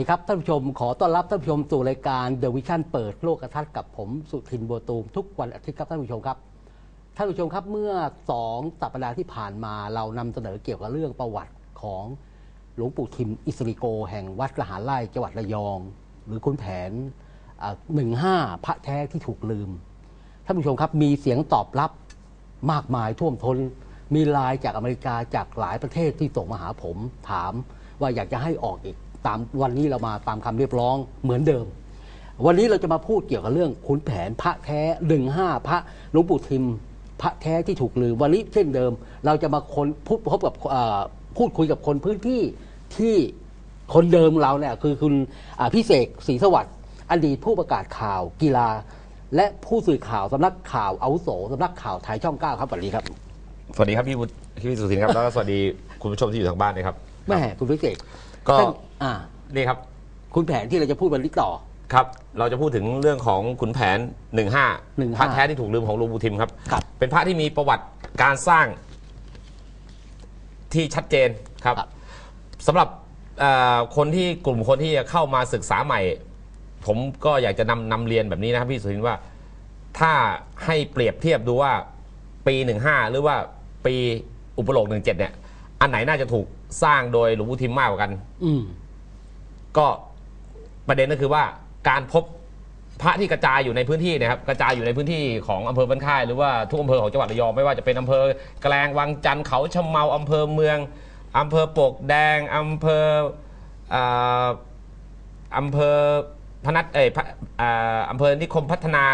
วัสดีครับท่านผู้ชมขอต้อนรับท่านผู้ชมสู่รายการ The Vision เปิดโลกทัศน์กับผมสุทินบัวตูมทุกวันอาทิตย์ครับท่านผู้ชมครับท่านผู้ชมครับเมื่อสองสัปดาห์ที่ผ่านมาเรานำเสนอเกี่ยวกับเรื่องประวัติของหลวงปู่ทิมอิสริโก แห่งวัดละหาไร่จังหวัดระยอง หรือคุณแผนหนึ่งห้าพระแท้ที่ถูกลืมท่านผู้ชมครับมีเสียงตอบรับมากมายท่วมท้นมีไลน์จากอเมริกาจากหลายประเทศที่ส่งมาหาผมถามว่าอยากจะให้ออกอีก ตามวันนี้เรามาตามคำเรียกร้องเหมือนเดิม วันนี้เราจะมาพูดเกี่ยวกับเรื่องขุนแผนพระแท้หนึ่งห้าพระหลวงปู่ทิม พระแท้ที่ถูกลืมวันนี้เช่นเดิม เราจะมาคนพูดพบกับเอ่อพูดคุยกับคนพื้นที่ที่คนเดิมเราเนี่ยคือคุณอ่าพี่เสกศรีสวัสดิ์อดีตผู้ประกาศข่าวกีฬา และผู้สื่อข่าวสำนักข่าวอาวุโสสำนักข่าวไทยช่องเก้าครับสวัสดีครับ สวัสดีครับพี่วุฒิพี่สุทินครับแล้วก็สวัสดีคุณผู้ชมที่อยู่ทางบ้านนะครับแม่คุณพี่เสก ก็ท่านอ่านี่ครับคุณแผนที่เราจะพูดวันนี้ต่อ ครับ เราจะพูดถึงเรื่องของขุนแผน 15 15 พระแท้ที่ถูกลืมของหลวงปู่ทิมครับ ครับ เป็นพระที่มีประวัติการสร้างที่ชัดเจนครับครับ สำหรับเอ่อคนที่กลุ่มคนที่จะเข้ามาศึกษาใหม่ ผมก็อยากจะนำนำเรียนแบบนี้นะครับพี่สุทินว่าถ้าให้เปรียบเทียบดูว่าปี 15 หรือว่าปีอุปโลก17เนี่ย อันไหนน่าจะถูกสร้างโดยหลวงปู่ทิมมากกว่ากัน อืม ก็ประเด็นก็คือว่าการพบพระที่กระจายอยู่ในพื้นที่เนะครับกระจายอยู่ในพื้นที่ของอำเภอบ้านค่าย หรือว่าทุกอำเภอของจังหวัดระยองไม่ว่าจะเป็นอำเภอแกลงวังจันทร์เขาชะเมาอำเภอเมืองอำเภอปลวกแดงอำเภอเอ่ออำเภอพนัสเอยพะเอ่ออำเภอนิคมพัฒนา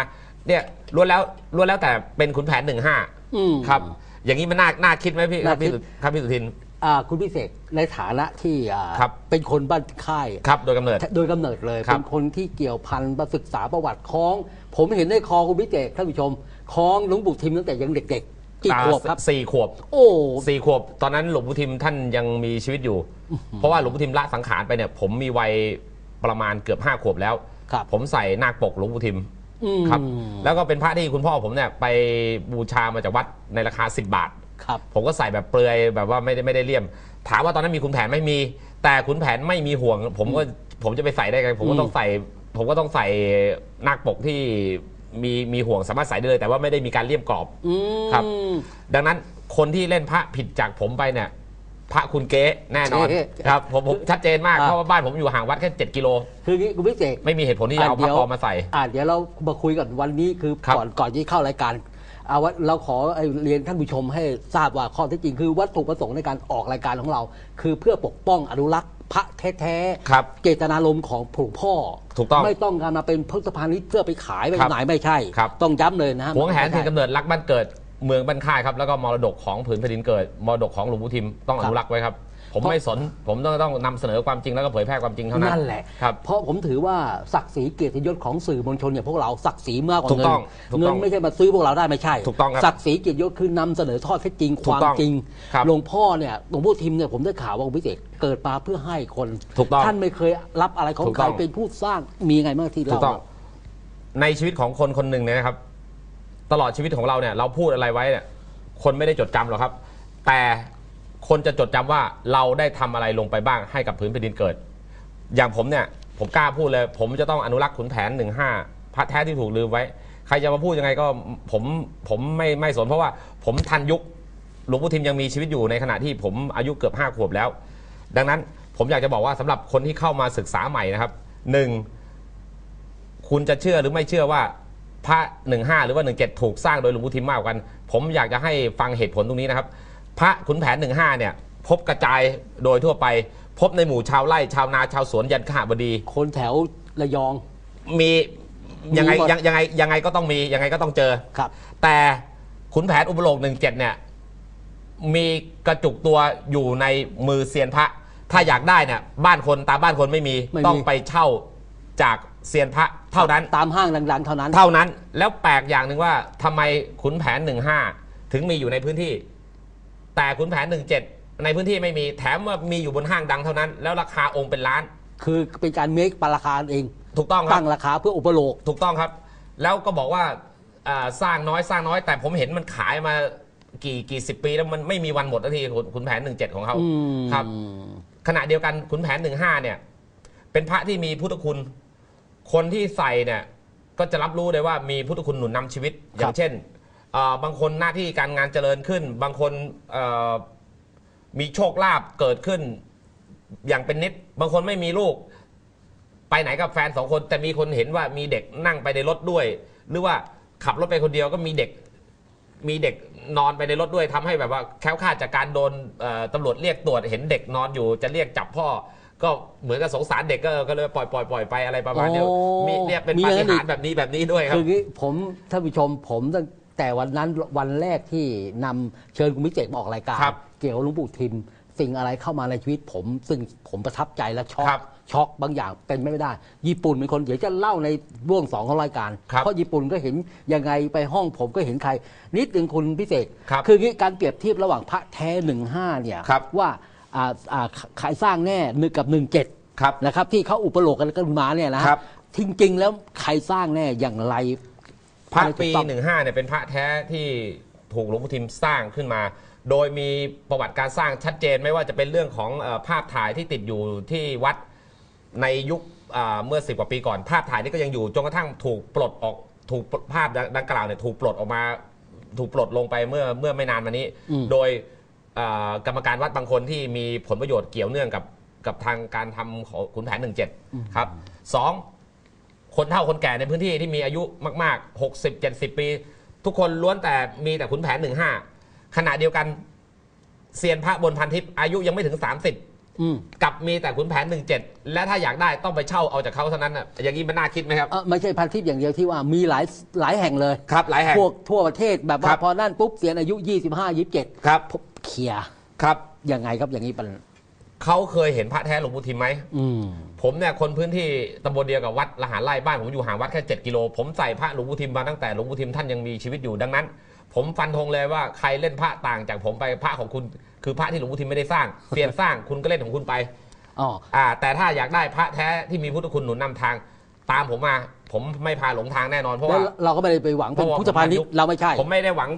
เนี่ยล้วนแล้วล้วนแล้วแต่เป็นขุนแผนหนึ่งห้าอืม ครับ อย่างนี้มันน่าน่าคิดไหมพี่ครับน่าคิด พี่สุครับพี่สุทิน อ่าคุณพิเศษในฐานะที่อ่าครับ เป็นคนบ้านค่าย ครับ โดยกำเนิด โดยกำเนิดเลย ครับเป็นคนที่เกี่ยวพันมาศึกษาประวัติคล้อง ผมเห็นในคอคุณพิเศษท่านผู้ชมคล้องหลวงปู่ทิมตั้งแต่ยังเด็กๆกี่ขวบครับอ่าสี่ขวบโอ้ สี่ขวบ ตอนนั้นหลวงปู่ทิมท่านยังมีชีวิตอยู่ เพราะว่าหลวงปู่ทิมละสังขารไปเนี่ย ผมมีวัยประมาณเกือบห้าขวบแล้ว ครับ ผมใส่นาคปกหลวงปู่ทิม อืม ครับ แล้วก็เป็นพระที่คุณพ่อผมเนี่ยไปบูชามาจากวัดในราคา 10 บาท ครับผมก็ใส่แบบเปลือยแบบว่าไม่ได้ไม่ได้เลี่ยม ถามว่าตอนนั้นมีขุนแผนไม่มี แต่ขุนแผนไม่มีห่วง ผมก็ผมจะไปใส่ได้ไงผมก็ต้องใส่ ผมก็ต้องใส่นาคปกที่มีมีห่วงสามารถใส่ได้เลย แต่ว่าไม่ได้มีการเลี่ยมกรอบอืมครับ ดังนั้นคนที่เล่นพระผิดจากผมไปเนี่ยพระคุณเก๊แน่นอนเก๊ครับผมผมชัดเจนมากอ่าเพราะว่าบ้านผมอยู่ห่างวัดแค่7กิโลคืออย่างนี้คุณพิเศษไม่มีเหตุผลที่จะเอาพระปลอมมาใส่อ่าเดี๋ยวเรามาคุยกันวันนี้คือครับก่อนก่อนที่เข้ารายการ เอาว่าเราขอเรียนท่านผู้ชมให้ทราบว่าข้อเท็จจริงคือวัตถุประสงค์ในการออกรายการของเรา คือเพื่อปกป้องอนุรักษ์พระแท้ครับๆเจตนารมณ์ของหลวงพ่อถูกต้องไม่ต้องการมาเป็นพุทธพาณิชย์เพื่อไปขายไปครับไหนไม่ใช่ ครับ ต้องย้ำเลยนะฮะหวงแหนไม่ถืใช่อกำเนิดรักบ้านเกิดเมืองบ้านค่ายครับแล้วก็มรดกของผืนแผ่นดินเกิดมรดกของหลวงปู่ทิมต้องอนุรักษ์ไว้ครับ ผมไม่สน ผมต้องต้องนำเสนอความจริงแล้วก็เผยแพร่ความจริงเท่านั้นนั่นแหละ ครับ เพราะผมถือว่าศักดิ์ศรีเกียรติยศของสื่อมวลชนอย่างพวกเราศักดิ์ศรีมากกว่าถูกเงิต้องถูกเงิต้นองไม่ใช่มาซื้อพวกเราได้ไม่ใช่ถูกต้องครับศักดิ์ศรีเกียรติยศคือนำเสนอทอดเท็จจริงถูคกวามต้องจริงครับหลวงพ่อเนี่ยหลวงพ่อทิมเนี่ยผมได้ข่าวว่าคุณพิเศษเกิดมาเพื่อให้คนถูกต้องท่านไม่เคยรับอะไรของถูกใครต้อง เป็นผู้สร้างมีไงบ้างที่ถูเรากต้อง ในชีวิตของคนคนหนึ่งเนี่ยนะครับ ตลอดชีวิตของเราเนี่ย เราพูดอะไรไว้เนี่ย คนไม่ได้จดจำหรอกครับ แต่ คนจะจดจำว่าเราได้ทำอะไรลงไปบ้างให้กับพื้นแผ่นดินเกิด อย่างผมเนี่ย ผมกล้าพูดเลย ผมจะต้องอนุรักษ์ขุนแผนหนึ่งห้าพระแท้ที่ถูกลืมไว้ ใครจะมาพูดยังไงก็ผมผมไม่ไม่สนเพราะว่าผมทันยุคหลวงปู่ทิมยังมีชีวิตอยู่ในขณะที่ผมอายุเกือบห้าขวบแล้ว ดังนั้นผมอยากจะบอกว่าสำหรับคนที่เข้ามาศึกษาใหม่นะครับหนึ่ง คุณจะเชื่อหรือไม่เชื่อว่าพระหนึ่งห้าหรือว่าหนึ่งเจ็ดถูกสร้างโดยหลวงปู่ทิมมากกว่ากัน ผมอยากจะให้ฟังเหตุผลตรงนี้นะครับ พระขุนแผนหนึ่งห้าเนี่ย พบกระจายโดยทั่วไป พบในหมู่ชาวไร่ ชาวนาชาวสวนยันขหบดี คนแถวระยอง มียังไงมีหมด ยังยังไงยังไงก็ต้องมียังไงก็ต้องเจอ ครับ แต่ขุนแผนอุปโลกหนึ่งเจ็ดเนี่ย มีกระจุกตัวอยู่ในมือเซียนพระ ถ้าอยากได้เนี่ยบ้านคนตามบ้านคนไม่มีไม่มี ต้องไปเช่าจากเซียนพระเท่านั้น ตามห้างดังๆเท่านั้น เท่านั้นแล้วแปลกอย่างหนึ่งว่าทำไมขุนแผน 15 ถึงมีอยู่ในพื้นที่ แต่ขุนแผน 17 ในพื้นที่ไม่มีแถมว่ามีอยู่บนห้างดังเท่านั้น แล้วราคาองค์เป็นล้าน คือเป็นการเมคปาราคาเอง ถูกต้องครัตั้บงราคาเพื่ออุปโลกถูกต้องครับ แล้วก็บอกว่าอ่าสร้างน้อยสร้างน้อย แต่ผมเห็นมันขายมากี่กี่สิบปีแล้วมันไม่มีวันหมดสักทีขุนขุนแผน 17 ของเขาอืมครับ ขณะเดียวกันขุนแผน 15 เนี่ยเเป็นพระที่มีพุทธคุณ คนที่ใส่เนี่ยก็จะรับรู้เลยว่ามีพุทธคุณหนุนนำชีวิต อย่างเช่นเอ่อ บางคนหน้าที่การงานเจริญขึ้น บางคนเอ่อมีโชคลาภเกิดขึ้น อย่างเป็นนิด บางคนไม่มีลูก ไปไหนกับแฟนสองคนแต่มีคนเห็นว่ามีเด็กนั่งไปในรถด้วย หรือว่าขับรถไปคนเดียวก็มีเด็ก มีเด็กนอนไปในรถด้วยทำให้แบบว่าแคล้วคลาดจากการโดนเอ่อตำรวจเรียกตรวจเห็นเด็กนอนอยู่จะเรียกจับพ่อ ก็เหมือนกับสงสารเด็กก็ก็เลยปล่อยปล่อยปล่อยไปอะไรประมาณนี้โอ้มีเนี่ยเป็นมีปาอย่างนั้ฏินอีหากริย์แบบนี้แบบนี้ด้วยครัคืบออย่างนี้ผมท่านผู้ชมผมตั้ง แต่วันนั้นวันแรกที่นำเชิญคุณวิเจกมาออกรายการ ครับเกี่ยวกับหลวงปู่ทิม สิ่งอะไรเข้ามาในชีวิตผม ซึ่งผมประทับใจและช็อกครับช็อกบางอย่างเป็นไม่ได้ ญี่ปุ่นเป็นคนเดี๋ยวจะเล่าในร่วงสองของรายการ ครับเพราะญี่ปุ่นก็เห็นยังไงไปห้องผมก็เห็นใคร นิดหนึ่งคุณพิเศษครับคืออย่างนี้การเปรียบเทียบระหว่างพระแท้หนึ่งห้าเนี่ยครับ ว่าอ่าอ่าใครสร้างแน่หนึ่งกับหนึ่งเจ็ด ครับ นะครับที่เขาอุปโลกกันกันมาเนี่ยนะฮะครับจริงๆ แล้วใครสร้างแน่อย่างไร พระอะไรถูปีกต้องหนึ่งห้าเนี่ยเป็นพระแท้ที่ถูกหลวงปู่ทิมสร้างขึ้นมา โดยมีประวัติการสร้างชัดเจนไม่ว่าจะเป็นเรื่องของเออภาพถ่ายที่ติดอยู่ที่วัดในยุคอ่าเมื่อสิบกว่าปีก่อน ภาพถ่ายนี้ก็ยังอยู่จนกระทั่งถูกปลดออกถูกภาพดังกล่าวเนี่ยถูกปลดออกมา ถูกปลดลงไปเมื่อเมื่อไม่นานมานี้อืมโดยอ่ากรรมการวัดบางคนที่มีผลประโยชน์เกี่ยวเนื่องกับกับทางการทำของขุนแผนหนึ่งเจ็ดครับสอง คนเฒ่าคนแก่ในพื้นที่ที่มีอายุมาก ๆ 60 70 ปี ทุกคนล้วนแต่มีแต่ขุนแผน 15 ขณะเดียวกันเซียนพระบนพันทิพย์อายุยังไม่ถึง 30อืมกับมีแต่ขุนแผน 17 และถ้าอยากได้ต้องไปเช่าเอาจากเขาเท่านั้นน่ะอย่างนี้มันน่าคิดไหมครับ เอ่อไม่ใช่พันทิพย์อย่างเดียวที่ว่ามีหลายหลายแห่งเลยครับหลายแห่ง พวกทั่วประเทศแบบคว่ารับ พอนั่นปุ๊บเสียณอายุ 25 27ครับ พบเคลียร์ครับ ยังไงครับอย่างนี้เป็น เขาเคยเห็นพระแท้หลวงปู่ทิมไหมอืมผมเนี่ยคนพื้นที่ตำบลเดียวกับวัดละหารไร่บ้านผมอยู่ห่างวัดแค่ 7 กิโล ผมใส่พระหลวงปู่ทิมมาตั้งแต่หลวงปู่ทิมท่านยังมีชีวิตอยู่ดังนั้น ผมฟันธงเลยว่าใครเล่นพระต่างจากผมไปพระของคุณ คือพระที่หลวงปู่ทิมไม่ได้สร้างเปลี่ยนสร้างคุณก็เล่นของคุณไปอ๋ออ่า แต่ถ้าอยากได้พระแท้ที่มีพุทธคุณหนุนนำทาง ตามผมมา ผมไม่พาหลงทางแน่นอนเพราะแล้วว่าเราก็ไม่ได้ไปหวังเป็นเพราะว่าพุทธพาณิชผมย์เราไม่ใช่ ผมไม่ได้หวัง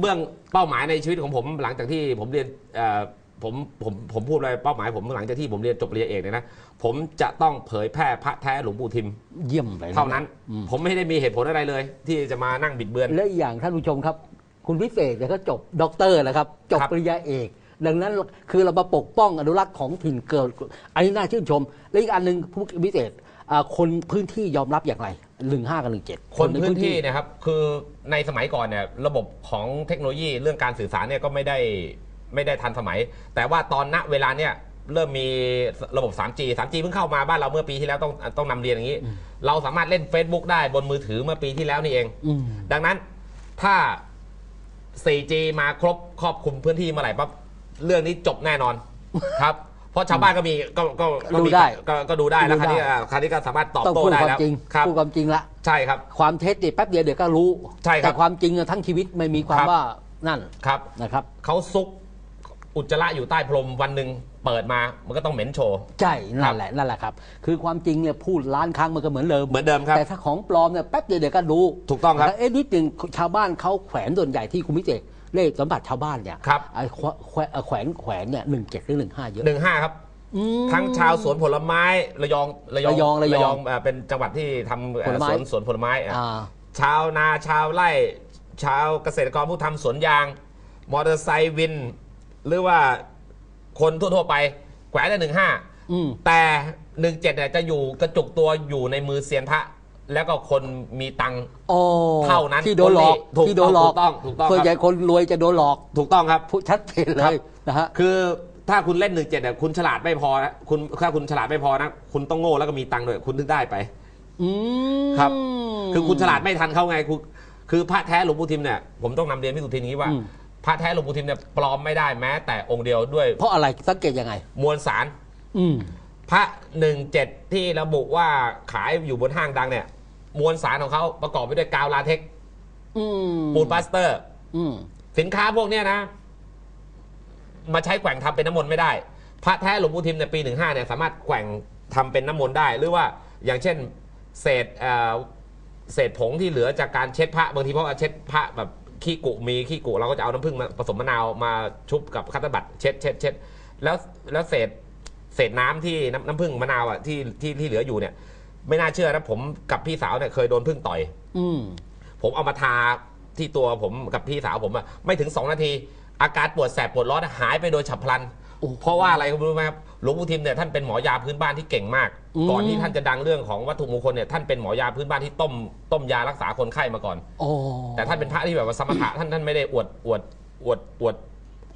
เบื้องเป้าหมายในชีวิตของผมหลังจากที่ผมเรียนเอ่อ ผมผมผมพูดเลยเป้าหมายผมหลังจากที่ผมเรียนจบปริญญาเอกเนี่ยนะผมจะต้องเผยแพร่พระแท้หลวงปู่ทิม เยี่ยมเลยะเท่านั้นผมไม่ได้มีเหตุผลอะไรเลย ที่จะมานั่งบิดเบือน และอีกอย่างท่านผู้ชมครับ คุณพิเศษเนี่ยก็จบด็อกเตอร์นะครับ จบครับ ปริญญาเอก ดังนั้นคือเรามาปกป้องอนุรักษ์ของถิ่นเกิด อันนี้น่าชื่นชม และอีกอันหนึ่งผู้พิเศษอ่าคนพื้นที่ยอมรับอย่างไรหนึ่งห้ากับหนึ่งเจ็ดคนพื้นที่เนะครับคือในสมัยก่อนเนี่ยระบบของเทคโนโลยีเรื่องการสื่อสารเนี่ยก็ไม่ได้ ไม่ได้ทันสมัย แต่ว่าตอนณเวลาเนี่ยเริ่มมีระบบ 3G 3G เพิ่งเข้ามาบ้านเราเมื่อปีที่แล้วต้องต้องนำเรียนอย่างนี้ เราสามารถเล่น Facebook ได้บนมือถือเมื่อปีที่แล้วนี่เองอืมดังนั้นถ้า 4G มาครบครอบคลุมพื้นที่เมื่อไหร่ปั๊บเรื่องนี้จบแน่นอนครับ เพราะชาวบ้านก็มีก็ก็ก็มีดูได้ก็ก็ดูได้แล้วดูคราวนี้ได้อ่าคราวนี้ก็สามารถตอบต้องโต้พูดได้ความแล้วจริงครับพูดความจริงละ ใช่ครับ ความเท็จเนี่ยแป๊บเดียวเดี๋ยวก็รู้ ใช่ครับแต่ความจริงอะทั้งชีวิตไม่มีความครับ ว่านั่นครับ นะครับ เขาซุก อุจจาระอยู่ใต้พรมวันหนึ่งเปิดมามันก็ต้องเหม็นโชว์ใช่ครันั่บนแหละนั่นแหละครับ คือความจริงเนี่ยพูดล้านครั้งมันก็เหมือนเดิมเหมือนเดิมครับแต่ถ้าของปลอมเนี่ยแป๊บเดียวเดี๋ยวก็รู้ถูกต้องครับแล้วเอ๊ะนิดหนึ่งชาวบ้านเขาแขวนส่วนใหญ่ที่คุณพิเศษเลขสัมผัสชาวบ้านเนี่ยครับไอ้แขวแขวนแขวนแขวนเนี่ยหนึ่งเจ็ดหรือหนึ่งห้าเยอะหนึ่งห้าครับอืมทั้งชาวสวนผลไม้ระยองระยองระยองเอ่อเป็นจังหวัดที่ทำเอ่อผลไม้สวนสวนผลไม้อะอ่าชาวนาชาวไร่ ชาวเกษตรกรผู้ทำสวนยาง มอเตอร์ไซค์วิน หรือว่าคนทั่วๆไปแขวนได้หนึ่งห้าอืม แต่หนึ่งเจ็ดเนี่ยจะอยู่กระจุกตัวอยู่ในมือเซียนพระ แล้วก็คนมีตังค์โอ้เท่านั้นที่โดนหลอกถูกต้องที่โดนหลอกถูกต้องถูกต้องส่วนใหญ่ครับ คนรวยจะโดนหลอกถูกต้องครับ พูดชัดเจนเลครับ ยนะฮะ คือถ้าคุณเล่นหนึ่งเจ็ดเนี่ยคุณฉลาดไม่พอนะคุณถ้าคุณฉลาดไม่พอนะ คุณต้องโง่แล้วก็มีตังค์ด้วยคุณถึงได้ไป อืม ครับ คือคุณฉลาดไม่ทันเขาไงคุณคือพระแท้หลวงปู่ทิมเนี่ยผมต้องนำเรียนพี่สุทินอย่างนี้ว่า อืม พระแท้หลวงปู่ทิมเนี่ยปลอมไม่ได้แม้ แต่องค์เดียวด้วยเพราะอะไรสังเกตยังไง มวลสาร อืม พระหนึ่งเจ็ดที่ระบุว่าขายอยู่บนห้างดังเนี่ย มวลสารของเขาประกอบไปด้วยกาวลาเท็กซ์อืมปูนปลาสเตอร์ อืม สินค้าพวกเนี้ยนะ มาใช้แกว่งทำเป็นน้ำมนต์ไม่ได้ พระแท้หลวงปู่ทิมในปีหนึ่งห้าเนี่ยสามารถแกว่งทำเป็นน้ำมนต์ได้ หรือว่าอย่างเช่น เศษเอ่อเศษผงที่เหลือจากการเช็ดพระบางทีเพราะว่าเช็ดพระแบบ ขี้กุมีขี้กุเราก็จะเอาน้ำผึ้งมาผสมมะนาวมาชุบกับคัตเตอร์บัตรเช็ดเช็ดเช็ดแล้วแล้วเศษเศษน้ำที่น้ำน้ำผึ้งมะนาวอะที่ที่ที่เหลืออยู่เนี่ย ไม่น่าเชื่อนะผมกับพี่สาวเนี่ยเคยโดนผึ้งต่อย อืม ผมเอามาทาที่ตัวผมกับพี่สาวผมอะไม่ถึง 2 นาที อาการปวดแสบปวดร้อนหายไปโดยฉับพลันโอ้ เพราะว่าอะไรคุณรู้ไหมครับหลวงปู่ทิมเนี่ยท่านเป็นหมอยาพื้นบ้านที่เก่งมากอืมก่อนที่ท่านจะดังเรื่องของวัตถุมงคลเนี่ยท่านเป็นหมอยาพื้นบ้านที่ต้มต้มยารักษาคนไข้มาก่อนโอ้แต่ท่านเป็นพระที่แบบว่าสมถะท่านท่านไม่ได้อวดอวดอวดอวด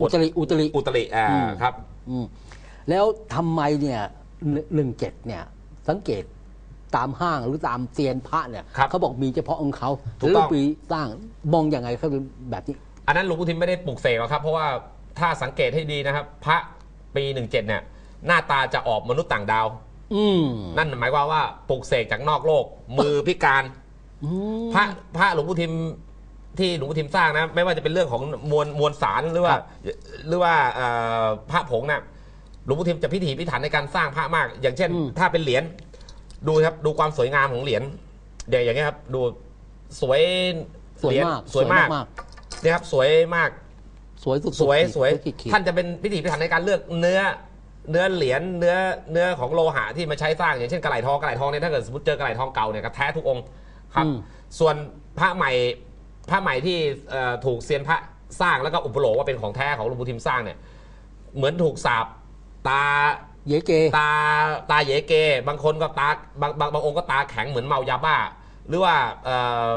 อุตริอุตริอุตริอ่าอืมครับอืมแล้วทำไมเนี่ยหนึ่งเจ็ดเนี่ย สังเกตตามห้างหรือตามเซียนพระเนี่ยครับเขาบอกมีเฉพาะองค์เขาถูกต้องเรื่องปีสร้างมองยังไงเขาแบบนี้ อันนั้นหลวงปู่ทิมไม่ได้ปลุกเสกหรอกครับ เพราะว่าถ้าสังเกตให้ดีนะครับ พระ ปีหนึ่งเจ็ดเนี่ย หน้าตาจะออกมนุษย์ต่างดาว อืมนั่นหมายความว่าปลุกเสกจากนอกโลก มือพิการ อืม พระพระหลวงปู่ทิมที่หลวงปู่ทิมสร้างนะ ไม่ว่าจะเป็นเรื่องของมวลมวลสารหรือว่า ครับ หรือว่าเอ่อพระผงนะหลวงปู่ทิมจะพิถีพิถันในการสร้างพระมาก อย่างเช่นถ้าเป็นเหรียญดูครับดูความสวยงามของเหรียญเดี๋ยวอย่างเงี้ยครับ ดูสวยสวยเหรีญมากสวยมากมากนี่ครับสวยมาก สวยสุดๆสวยขีดสวยขีดขีดท่านจะเป็นพิถีพิถันในการเลือกเนื้อเนื้อเหรียญเนื้อเนื้อของโลหะที่มาใช้สร้างอย่างเช่นกระไหลทองกระไหลทองเนี่ยถ้าเกิดสมมติเจอกระไหลทองเก่าเนี่ยก็แท้ทุกองค์ครับ อืม ส่วนพระใหม่พระใหม่ที่เอ่อถูกเซียนพระสร้างแล้วก็อุปโลกว่าเป็นของแท้ของหลวงปู่ทิมสร้างเนี่ยเหมือนถูกสาบตา เยเก ตาตาเหยเก บางคนก็ตาบางบางบางองค์ก็ตาแข็งเหมือนเมายาบ้า หรือว่าเอ่อ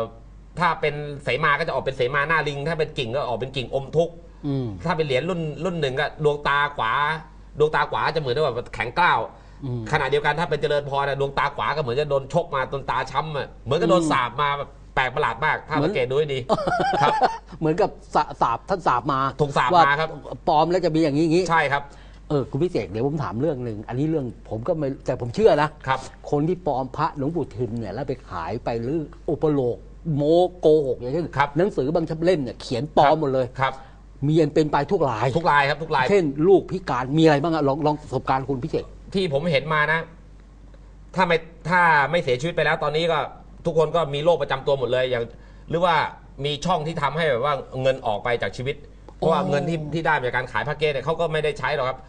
ถ้าเป็นเสมาก็จะออกเป็นเสมาหน้าลิง ถ้าเป็นกิ่งก็ออกเป็นกิ่งอมทุกข์ อืม ถ้าเป็นเหรียญรุ่นรุ่นหนึ่งก็ดวงตาขวา ดวงตาขวาจะเหมือนแบบแข็งกล้าวอืม ขณะเดียวกันถ้าเป็นเจริญพรนะดวงตาขวาก็เหมือนจะโดนชกมาจนตาช้ำอะเหมือนกับโดนอืมสาบมาแบบแปลกประหลาดมาก ถ้าเหมือนสังเกตดูให้ดีครับ เหมือนกับสาสาบท่านสาบมาถูกสาปว่มาครับ ปลอมแล้วจะมีอย่างนี้อย่างนี้ ใช่ครับเออคุณพิเศษเดี๋ยวผมถามเรื่องหนึ่งอันนี้เรื่องผมก็ไม่แต่ผมเชื่อนะ ครับ คนที่ปลอมพระหลวงปู่ทิมเนี่ยแล้วไปขายไปหรืออุปโลกโมโกหกอย่างเช่นครับ หนังสือบางฉบับเล่มเนี่ยเขียนปลอมหมดเลย ครับ มีอันเป็นไปทุกราย ทุกลายครับทุกลาย เช่นลูกพิการมีอะไรบ้างอะลองลองประสบการณ์คุณพิเศษ ที่ผมเห็นมานะ ถ้าไม่ถ้าไม่เสียชีวิตไปแล้วตอนนี้ก็ทุกคนก็มีโรคประจำตัวหมดเลยอย่าง หรือว่ามีช่องที่ทำให้แบบว่าเงินออกไปจากชีวิต เพราะว่าโอ้เงินที่ที่ได้จากการขายพระเกศเนี่ยเขาก็ไม่ได้ใช้หรอกครับ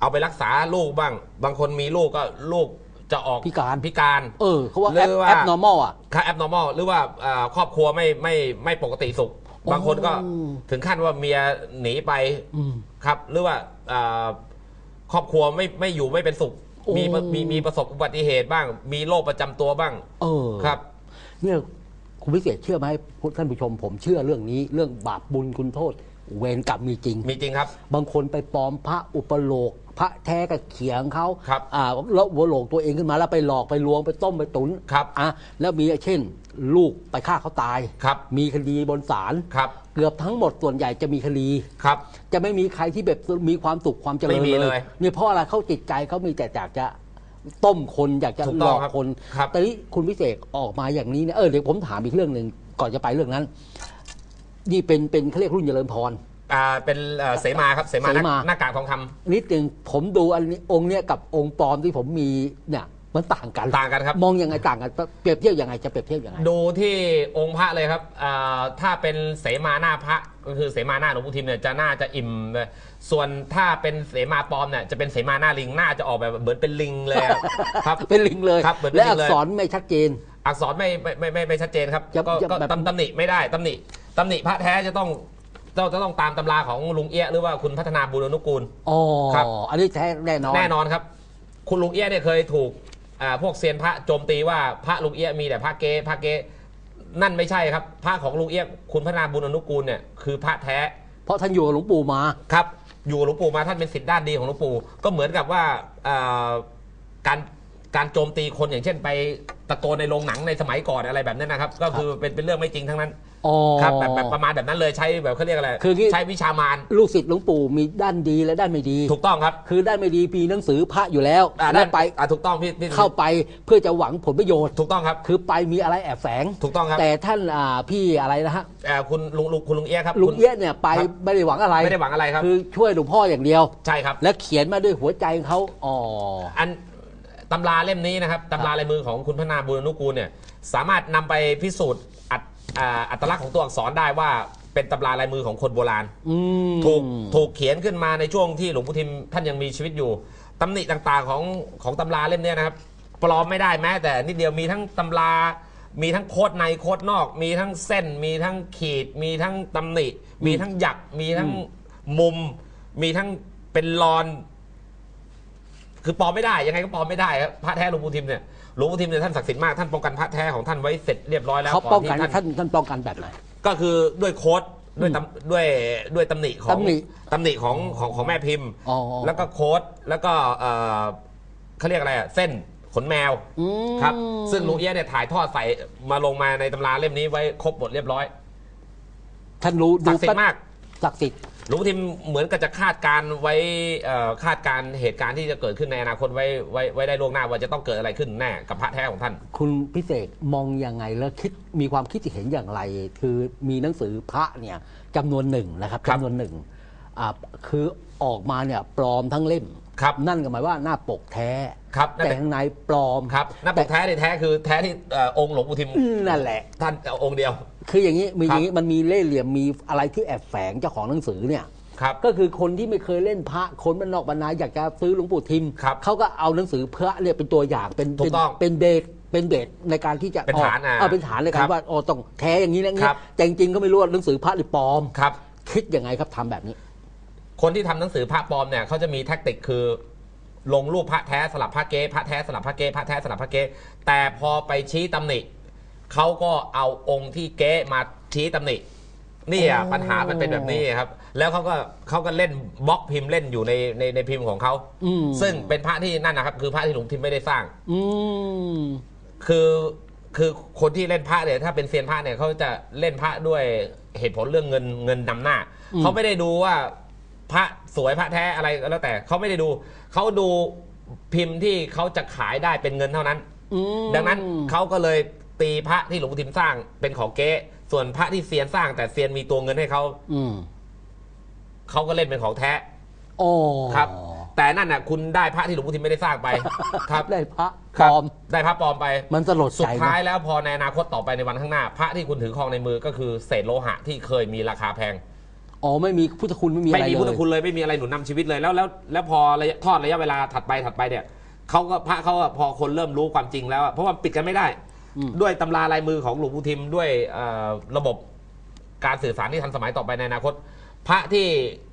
เอาไปรักษาลูกบ้าง บางคนมีลูกก็ลูกจะออกพิการ พิการ เออเขาว่าหรืแอปอว่า แอป normal อะค่า abnormal หรือว่าเอ่อครอบครัวไม่ไม่ไม่ปกติสุข บางคนก็โอ้ถึงขั้นว่าเมียหนีไปอืมครับ หรือว่าเอ่อครอบครัวไม่ไม่อยู่ไม่เป็นสุขโอ้มีมีมีประสบอุบัติเหตุบ้าง มีโรคประจำตัวบ้างเออครับ เนี่ยคุณพิเศษเชื่อไหมท่านผู้ชม ผมเชื่อเรื่องนี้เรื่องบาปบุญคุณโทษ เวรกรรมมีจริง มีจริงครับ บางคนไปปลอมพระอุปโลกพระแท้กับเขียงเขาครับอ่าแล้วอุปโลกตัวเองขึ้นมาแล้วไปหลอกไปลวงไปต้มไปตุนครับอะแล้วมีเช่น ลูกไปฆ่าเขาตาย ครับ มีคดีบนศาลครับ เกือบทั้งหมดส่วนใหญ่จะมีคดี ครับ จะไม่มีใครที่แบบมีความสุขความเจริญไม่มีเลเลยยเนี่ยเพราะอะไรเขาจิตใจเขามีแต่อยากจะต้มคนอยากจะถูกหลต้องอกครับคนครับ แต่นี้คุณพิเศษออกมาอย่างนี้เนี่ยเออเดี๋ยวผมถามอีกเรื่องหนึ่งก่อนจะไปเรื่องนั้น นี่เป็นเป็นเขาเรียกรุ่นเจริญพร อ่าเป็นเอ่อเสมาครับเสมาหน้าเสมา หน้ากากทองคำนิดหนึ่งผมดูอันนี้องค์เนี้ยกับองค์ปลอมที่ผมมีเนี่ย มันต่างกันต่างกันครับ มองยังไงต่างกันเปรียบเทียบยังไงจะเปรียบเทียบยังไงดูที่องค์พระเลยครับอ่าถ้าเป็นเสมาหน้าพระก็คือเสมาหน้าหลวงปู่ทิมเนี่ยจะน่าจะอิ่มเลยส่วนถ้าเป็นเสมาปลอมเนี่ยจะเป็นเสมาหน้าลิงหน้าจะออกแบบเหมือนเป็นลิงเลยอะครับเป็นลิงเลยครับเหมือนเป็นและลิอังกเลยษรไม่ชัดเจน อักษรไม่ไม่ไม่ไม่ไม่ชัดเจนครับจะก็จะก็แบบตำตำหนิไม่ได้ตำหนิตำหนิพระแท้จะต้องจะจะต้องตามตำราของลุงเอี้ยะหรือว่าคุณพัฒนาบุญอนุกูลอ๋อครับ อันนี้แท้แน่นอน แน่นอนครับ คุณลุงเอี้ยะเนี่ยเคยถูกอ่า พวกเซียนพระโจมตีว่าพระลุงเอี้ยะมีแต่พระเก๊พระเก๊นั่นไม่ใช่ครับ พระของลุงเอี้ยะคุณพัฒนาบุญอนุกูลเนี่ยคือพระแท้ เพราะท่านอยู่กับหลวงปู่มาครับ อยู่กับหลวงปู่มาท่านเป็นสิทธิ์ด้านดีของหลวงปู่ก็เหมือนกับว่าเอ่อการการโจมตีคนอย่างเช่นไปตะโกนในโรงหนังในสมัยก่อนอะไรแบบนั้นนะครับ ก็คือเป็นเป็นเรื่องไม่จริงทั้งนั้น อ๋อ ครับแบบแบบประมาณแบบนั้นเลยใช้แบบเขาเรียกอะไรคือที่ ใช้วิชามารลูกศิษย์หลวงปู่มีด้านดีและด้านไม่ดี ถูกต้องครับคือด้านไม่ดีมีหนังสือพระอยู่แล้วอ่าแล้วไปอ่าถูกต้องพี่พี่เข้าไปเพื่อจะหวังผลประโยชน์ ถูกต้องครับ คือไปมีอะไรแอบแฝง ถูกต้องครับแต่ท่านอ่าพี่อะไรนะฮะเอ่อคุณลุงลุงคุณลุงเอี้ยะครับลุงคุณ เอี้ยะเนี่ยไปครับ ไม่ได้หวังอะไรไม่ได้หวังอะไรครับ คือช่วยหลวงพ่ออย่างเดียว ใช่ครับ และเขียนมาด้วยหัวใจของเขาอ๋อ อันตำราเล่มนี้นะครับตำราลายมือของคุณพนาบุญอนุกูลเนี่ยสามารถนำไปพิสูจน์ อัตอ่าอัตลักษณ์ของตัวอักษรได้ว่าเป็นตำราลายมือของคนโบราณ อืม ถูกถูกเขียนขึ้นมาในช่วงที่หลวงปู่ทิมท่านยังมีชีวิตอยู่ตำหนิต่างๆของของตำราเล่มเนี้ยนะครับ ปลอมไม่ได้แม้แต่นิดเดียวมีทั้งตำรา มีทั้งโคดในโคดนอก มีทั้งเส้น มีทั้งขีด มีทั้งตำหนิ มีทั้งหยัก มีทั้งมุม มีทั้งเป็นรอน คือปลอมไม่ได้ยังไงก็ปลอมไม่ได้ครับพระแท้หลวงปู่ทิมเนี่ยหลวงปู่ทิมเนี่ยท่านศักดิ์สิทธิ์มากท่านป้องกันพระแท้ของท่านไว้เสร็จเรียบร้อยแล้วเขาป้องกันที่ท่านท่านท่านป้องกันแบบไหนก็คือด้วยโค้ดด้วยตำด้วยด้วยตำหนิของตำหนิตำหนิของของของแม่พิมพ์อ๋อแล้วก็โค้ดแล้วก็เอ่อเขาเรียกอะไรอะเส้นขนแมวอืมครับ ซึ่งลุงเอี้ยะเนี่ยถ่ายทอดใส่มาลงมาในตำราเล่มนี้ไว้ครบหมดเรียบร้อย ท่านรู้ศักดิ์สิทธิ์มากศักดิ์สิทธิ์ห ลุงทิมเหมือนกับจะคาดการไว้เอ่อคาดการเหตุการณ์ที่จะเกิดขึ้นในอนาคตไว้ไว้ไว้ได้ล่วงหน้าว่าจะต้องเกิดอะไรขึ้นแน่กับพระแท้ของท่าน คุณพิเศษมองยังไงแล้วคิดมีความคิดเห็นอย่างไร คือมีหนังสือพระเนี่ยจำนวนหนึ่งนะครับครับ จำนวนหนึ่งอ่าคือ ออกมาเนี่ยปลอมทั้งเล่มครับนั่นก็หมายว่าหน้าปกแท้ครับนั่นแต่เป็นข้างในปลอมครับหน้าปกแท้ในแท้คือแท้ที่เอ่อองค์หลวงปู่ทิมนั่นแหละท่านองค์เดียว คืออย่างนี้มีครับอย่างนี้มันมีเล่ห์เหลี่ยมมีอะไรที่แอบแฝงเจ้าของหนังสือเนี่ยครับก็คือคนที่ไม่เคยเล่นพระคนบ้านนอกบรรณาอยากจะซื้อหลวงปู่ทิมครับเขาก็เอาหนังสือพระเนี่ยเป็นตัวอย่างเป็นถูกต้องเป็นเบสเป็นเบสในการที่จะเป็นฐานออกอะเออเป็นฐานในกาครัรบว่าอ๋อต้องแท้อย่างนี้นะคเงี้รัยบแต่จริงๆก็ไม่รู้ว่าหนังสือพระหรือปลอมครับคิดยังไงครับทำแบบนี้ คนที่ทำหนังสือพระปลอมเนี่ยเขาจะมีแท็กติกคือลงรูปพระแท้สลับพระเก๊พระแท้สลับพระเก๊พระแท้สลับพระเก๊แต่พอไปชี้ตำหนิเขาก็เอาองค์ที่เก๊มาชี้ตำหนินี่อะโอ้ปัญหามันเป็นแบบนี้ครับ แล้วเขาก็เขาก็เล่นบล็อกพิมพ์เล่นอยู่ในในในพิมพ์ของเขาอืมซึ่งเป็นพระที่นั่นนะครับ คือพระที่หลวงทิมไม่ได้สร้าง อืมคือคือคนที่เล่นพระเนี่ยถ้าเป็นเซียนพระเนี่ยเขาจะเล่นพระด้วยเหตุผลเรื่องเงินเงินนำหน้าอืมเขาไม่ได้ดูว่า พระสวยพระแท้อะไรก็แล้วแต่เขาไม่ได้ดู เขาดูพิมพ์ที่เขาจะขายได้เป็นเงินเท่านั้น อืม ดังนั้นเขาก็เลยตีพระที่หลวงปู่ทิมสร้างเป็นของเก๊ส่วนพระที่เซียนสร้าง แต่เซียนมีตัวเงินให้เขาอืมเขาก็เล่นเป็นของแท้ โอ้ครับ แต่นั่นน่ะคุณได้พระที่หลวงปู่ทิมไม่ได้สร้างไป ครับได้พระคปรับลอมได้พระปลอมไป มันสลดสุใจดนะ ท้ายแล้วพอในอนาคตต่อไปในวันข้างหน้า พระที่คุณถือครองในมือก็คือเศษโลหะที่เคยมีราคาแพง อ๋อไม่มีพุทธคุณไม่มีอะไม่ไรมีเลพุทธยคุณเลยไม่มีอะไรหนุนนำชีวิตเลยแล้วแล้วแล้วพอระยะทอดระยะเวลาถัดไปถัดไปเนี่ยเขาก็พระเขาอะพอคนเริ่มรู้ความจริงแล้วอะเพราะว่าปิดกันไม่ได้อืมด้วยตำราลายมือของหลวงปู่ทิมด้วยเอ่อระบบการสื่อสารที่ทันสมัยต่อไปในอนาคต พระที่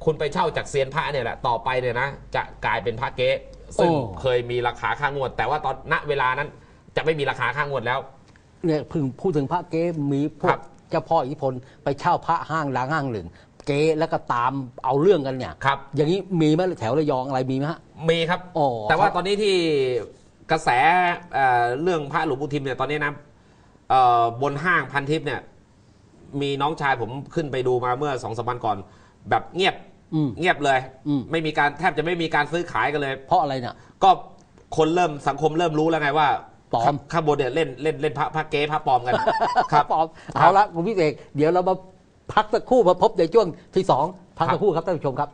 คุณไปเช่าจากเซียนพระเนี่ยแหละต่อไปเนี่ยนะจะกลายเป็นพระเก๊ซึ่งโอ้เคยมีราคาค่างวด แต่ว่าตอนณเวลานั้นจะไม่มีราคาค่างวดแล้วเนี่ยเพึ่งพูดถึงพระเก๊มีพวครักบเจ้าพ่ออิทธิพลไปเช่าพระห้างดังห้างหนึ่ง เก๊แล้วก็ตามเอาเรื่องกันเนี่ย ครับ อย่างนี้มีไหมแถวระยองอะไรมีไหมฮะ มีครับ อ๋อแต่ว่าตอนนี้ที่กระแสเอ่อเรื่องพระหลวงปู่ทิมเนี่ยตอนนี้นะเอ่อบนห้างพันทิพย์เนี่ย มีน้องชายผมขึ้นไปดูมาเมื่อสองสามวันก่อน แบบเงียบอืม เงียบเลย อืม ไม่มีการแทบจะไม่มีการซื้อขายกันเลย เพราะอะไรเนี่ย ก็คนเริ่มสังคมเริ่มรู้แล้วไงว่าปลอม ข้างข้างบนเนี่ยเล่นเล่นเล่นพระพระเก๊พระปลอมกัน ครับ ปลอมเอาละคุณพิเศษเดี๋ยวเรามา พักสักครู่มาพบในช่วงที่สองพักสักครู่ครับท่านผู้ชมครับ